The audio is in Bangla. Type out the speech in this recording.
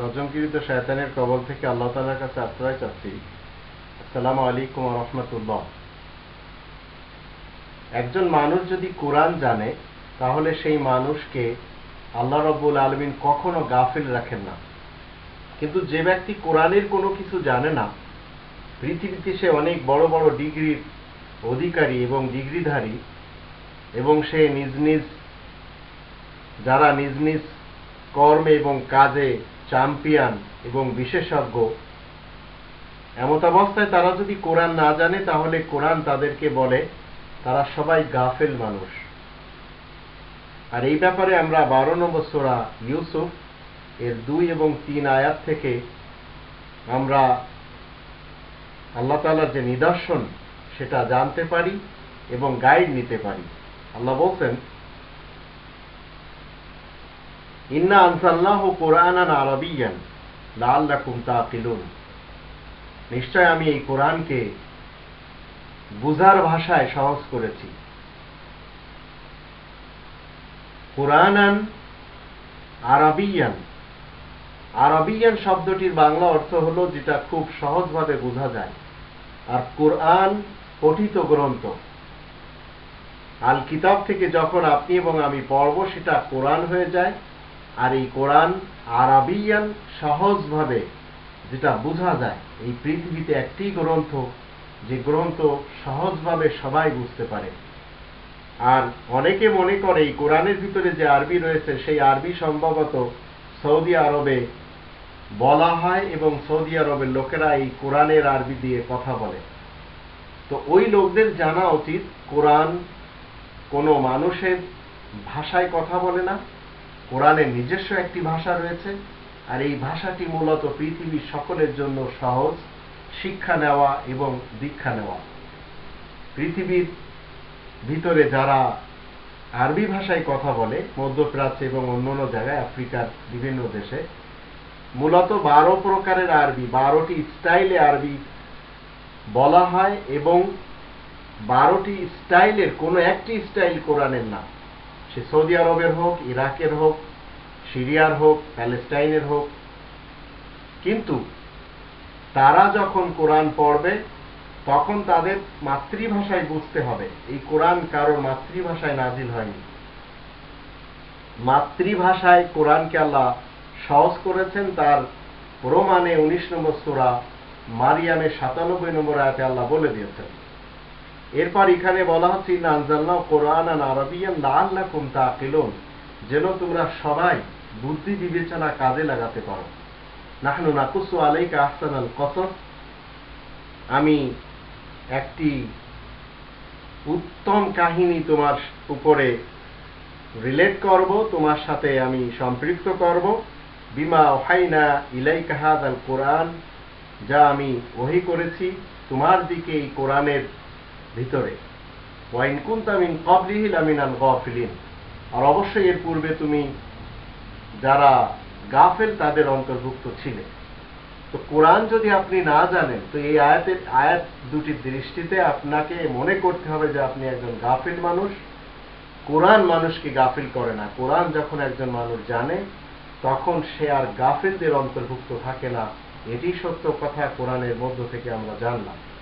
রজমকৃত শয়তানের কবল থেকে আল্লাহ তালার কাছে আশ্রয় চাচ্ছি। আসসালামু আলাইকুম রহমতুল্লাহ। একজন মানুষ যদি কোরআন জানে, তাহলে সেই মানুষকে আল্লাহ রব্বুল আলমিন কখনো গাফিল রাখেন না। কিন্তু যে ব্যক্তি কোরআনের কোনো কিছু জানে না, পৃথিবীতে সে অনেক বড় বড় ডিগ্রির অধিকারী এবং ডিগ্রিধারী, এবং সে নিজ নিজ, যারা নিজ নিজ কর্মে এবং কাজে চ্যাম্পিয়ন এবং বিশেষজ্ঞ। এমত অবস্থায় তারা যদি কোরআন না জানে, তাহলে কোরআন তাদেরকে বলে, তারা সবাই গাফেল মানুষ। আর এই ব্যাপারে আমরা বারো নম্বর সোরা ইউসুফ, এর দুই এবং তিন আয়াত থেকে আমরা আল্লাহ তালার যে নিদর্শন, সেটা জানতে পারি এবং গাইড নিতে পারি। আল্লাহ বলছেন ইন্না আনসাল্লাহ কোরআনান আরবিয়ান লাল্লাকুম তাকিলুন নিশ্চয় আমি এই কোরআনকে বুজার ভাষায় সহজ করেছি। কোরআনান আরবিয়ান। আরবিয়ান শব্দটির বাংলা অর্থ হলো যেটা খুব সহজভাবে বোঝা যায়। আর কোরআন পঠিত গ্রন্থ। আল কিতাব থেকে যখন আপনি এবং আমি পড়ব, সেটা কোরআন হয়ে যায়। আর এই কোরআন আরবিয়ান সহজভাবে যেটা বোঝা যায়, এই পৃথিবীতে একটি গ্রন্থ, যে গ্রন্থ সহজভাবে সবাই বুঝতে পারে। আর অনেকে মনে করে এই কোরআনের ভিতরে যে আরবি রয়েছে, সেই আরবি সম্ভবত সৌদি আরবে বলা হয় এবং সৌদি আরবের লোকেরা এই কোরআনের আরবি দিয়ে কথা বলে। তো ওই লোকদের জানা উচিত, কোরআন কোনো মানুষের ভাষায় কথা বলে না কোরআনের নিজস্ব একটি ভাষা রয়েছে, আর এই ভাষাটি মূলত পৃথিবীর সকলের জন্য সহজ, শিক্ষা নেওয়া এবং দীক্ষা নেওয়া। পৃথিবীর ভিতরে যারা আরবি ভাষায় কথা বলে, মধ্যপ্রাচ্য এবং অন্যান্য জায়গায়, আফ্রিকার বিভিন্ন দেশে, মূলত বারো প্রকারের আরবি, বারোটি স্টাইলে আরবি বলা হয় এবং বারোটি স্টাইলের কোনো একটি স্টাইল কোরআনের না। সে সৌদি আরবের হোক, ইরাকের হোক, সিরিয়ার হোক, প্যালেস্টাইনের হোক। কিন্তু তারা যখন কোরআন পড়বে, তখন তাদের মাতৃভাষায় বুঝতে হবে, এই কোরআন কারোর মাতৃভাষায় নাজিল হয়নি। মাতৃভাষায় কোরআনকে আল্লাহ সহজ করেছেন, তার প্রমাণে উনিশ নম্বর সোরা মারিয়ামের সাতানব্বই নম্বর আয়াতে আল্লাহ বলে দিয়েছেন। এরপর এখানে বলা হচ্ছে নানজাল্লাহ কোরআন আন আরবিয়ান লাল্লাকুম তাকিলুন যেন তোমরা সবাই বুদ্ধি বিবেচনা কাজে লাগাতে পারো। নাহনু নাকুসু আলাইকা আহসানাল কসস। আমি একটি উত্তম কাহিনী তোমার উপরে রিলেট করব, তোমার সাথে আমি সম্পৃক্ত করব। বিমা ওহাইনা ইলাইকা হাদাল কোরআন, যা আমি ওহি করেছি। তোমার দিকে এই কোরআনের ভিতরে। গফিলিন। আর অবশ্যই এর পূর্বে তুমি যারা গাফেল তাদের অন্তর্ভুক্ত ছিলে। তো কোরআন যদি আপনি না জানেন, তো এই আয়াতের, আয়াত দুটির দৃষ্টিতে আপনাকে মনে করতে হবে যে আপনি একজন গাফিল মানুষ। কোরআন মানুষকে গাফিল করে না। কোরআন যখন একজন মানুষ জানে, তখন সে আর গাফিলদের অন্তর্ভুক্ত থাকে না। এটি সত্য কথা কোরআনের মধ্য থেকে আমরা জানলাম।